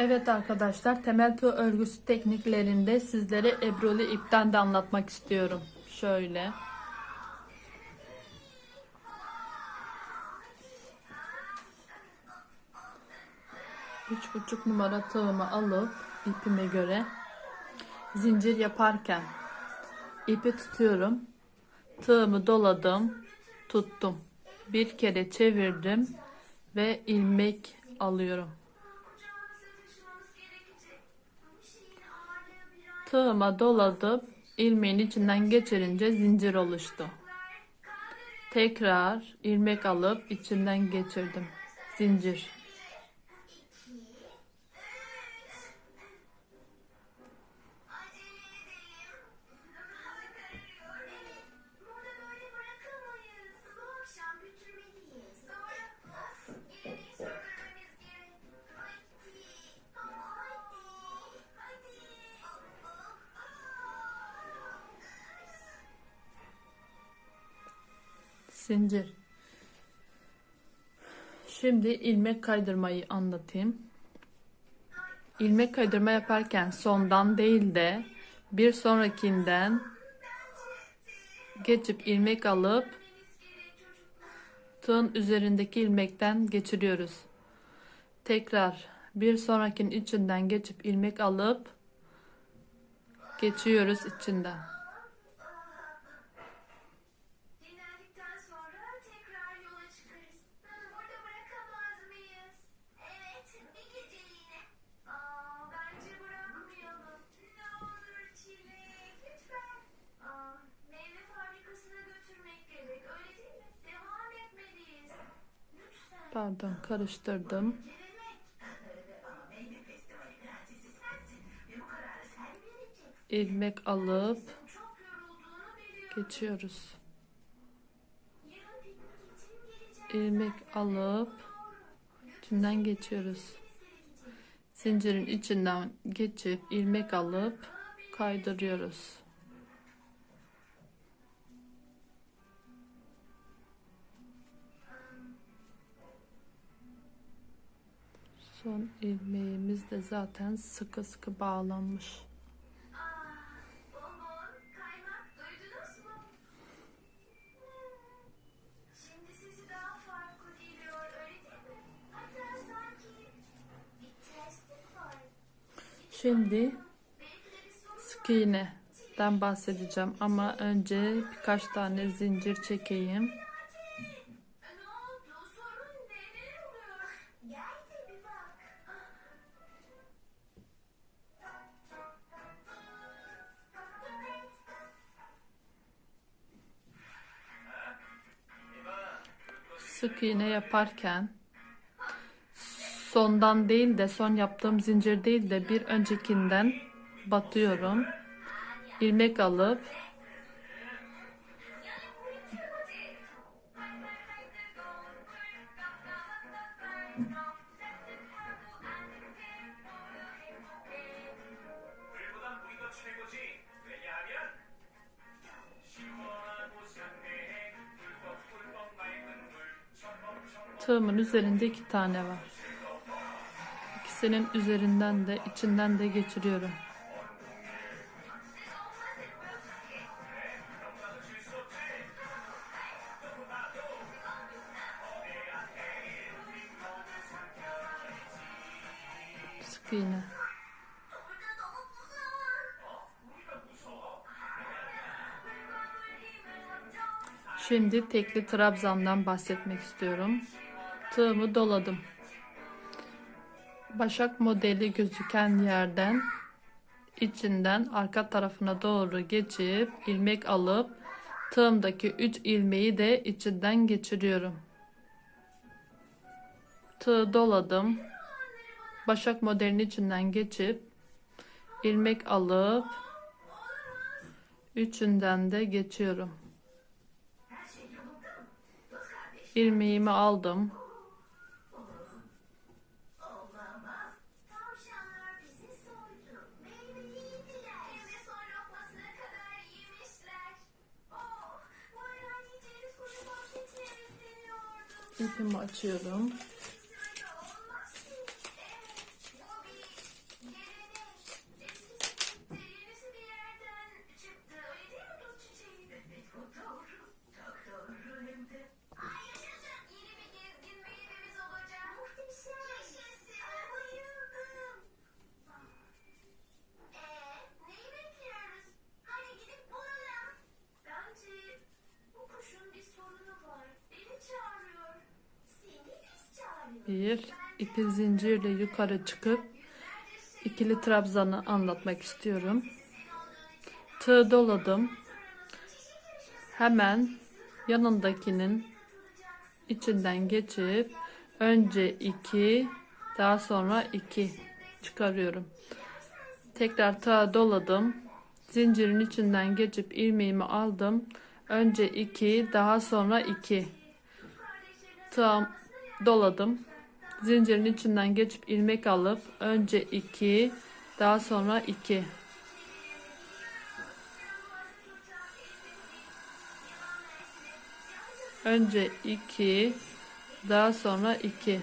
Evet arkadaşlar temel tığ örgüsü tekniklerinde sizlere ebrulu ipten de anlatmak istiyorum. Şöyle. Üç buçuk numara tığımı alıp ipime göre zincir yaparken ipi tutuyorum. Tığımı doladım, tuttum. Bir kere çevirdim ve ilmek alıyorum. Tığıma doladım. ilmeğin içinden geçirince zincir oluştu. Tekrar ilmek alıp içinden geçirdim. Zincir. Zincir. Şimdi ilmek kaydırmayı anlatayım. İlmek kaydırma yaparken sondan değil de bir sonrakinden geçip ilmek alıp tığın üzerindeki ilmekten geçiriyoruz. Tekrar bir sonrakinin içinden geçip ilmek alıp geçiyoruz içinden. Pardon karıştırdım. ilmek alıp geçiyoruz. İlmek alıp içinden geçiyoruz. Zincirin içinden geçip ilmek alıp kaydırıyoruz. Son ilmeğimiz de zaten sıkı sıkı bağlanmış. Şimdi sık iğneden bahsedeceğim ama önce birkaç tane zincir çekeyim. Ne oldu? Sorun oluyor? Gel sık iğne yaparken sondan değil de son yaptığım zincir değil de bir öncekinden batıyorum. ilmek alıp tığımın üzerinde iki tane var. İkisinin üzerinden de içinden de geçiriyorum. Sık iğne. Şimdi tekli trabzandan bahsetmek istiyorum. Tığımı doladım. Başak modeli gözüken yerden içinden arka tarafına doğru geçip ilmek alıp tığımdaki 3 ilmeği de içinden geçiriyorum. Tığ doladım. Başak modelinin içinden geçip ilmek alıp üçünden de geçiyorum. İlmeğimi aldım. İpimi açıyorum. Bir iki zincirle yukarı çıkıp ikili trabzanı anlatmak istiyorum. Tığ doladım. Hemen yanındakinin içinden geçip önce 2 daha sonra 2 çıkarıyorum. Tekrar tığa doladım. Zincirin içinden geçip ilmeğimi aldım. Önce 2 daha sonra 2 tığım doladım. Zincirin içinden geçip ilmek alıp önce 2 daha sonra 2 önce 2 daha sonra 2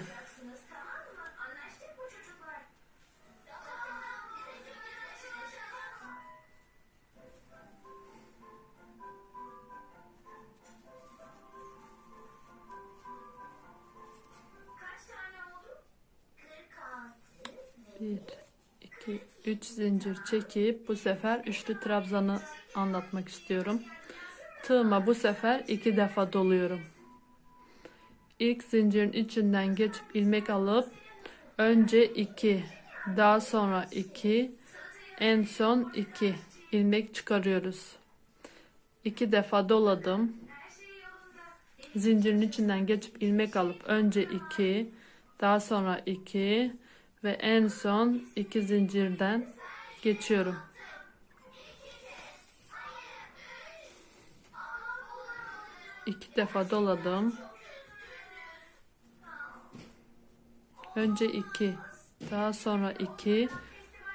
1 2 3 zincir çekip bu sefer üçlü trabzanı anlatmak istiyorum. Tığıma bu sefer iki defa doluyorum. İlk zincirin içinden geçip ilmek alıp önce 2 daha sonra 2 en son 2 ilmek çıkarıyoruz. İki defa doladım. Zincirin içinden geçip ilmek alıp önce 2 daha sonra 2 ve en son 2 zincirden geçiyorum. İki defa doladım. Önce 2, daha sonra 2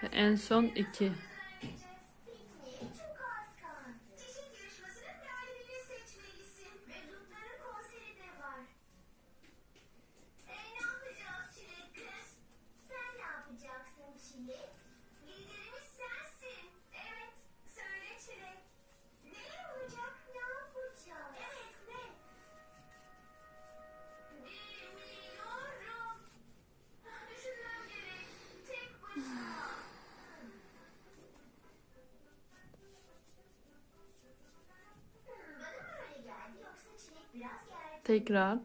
ve en son 2. Tekrar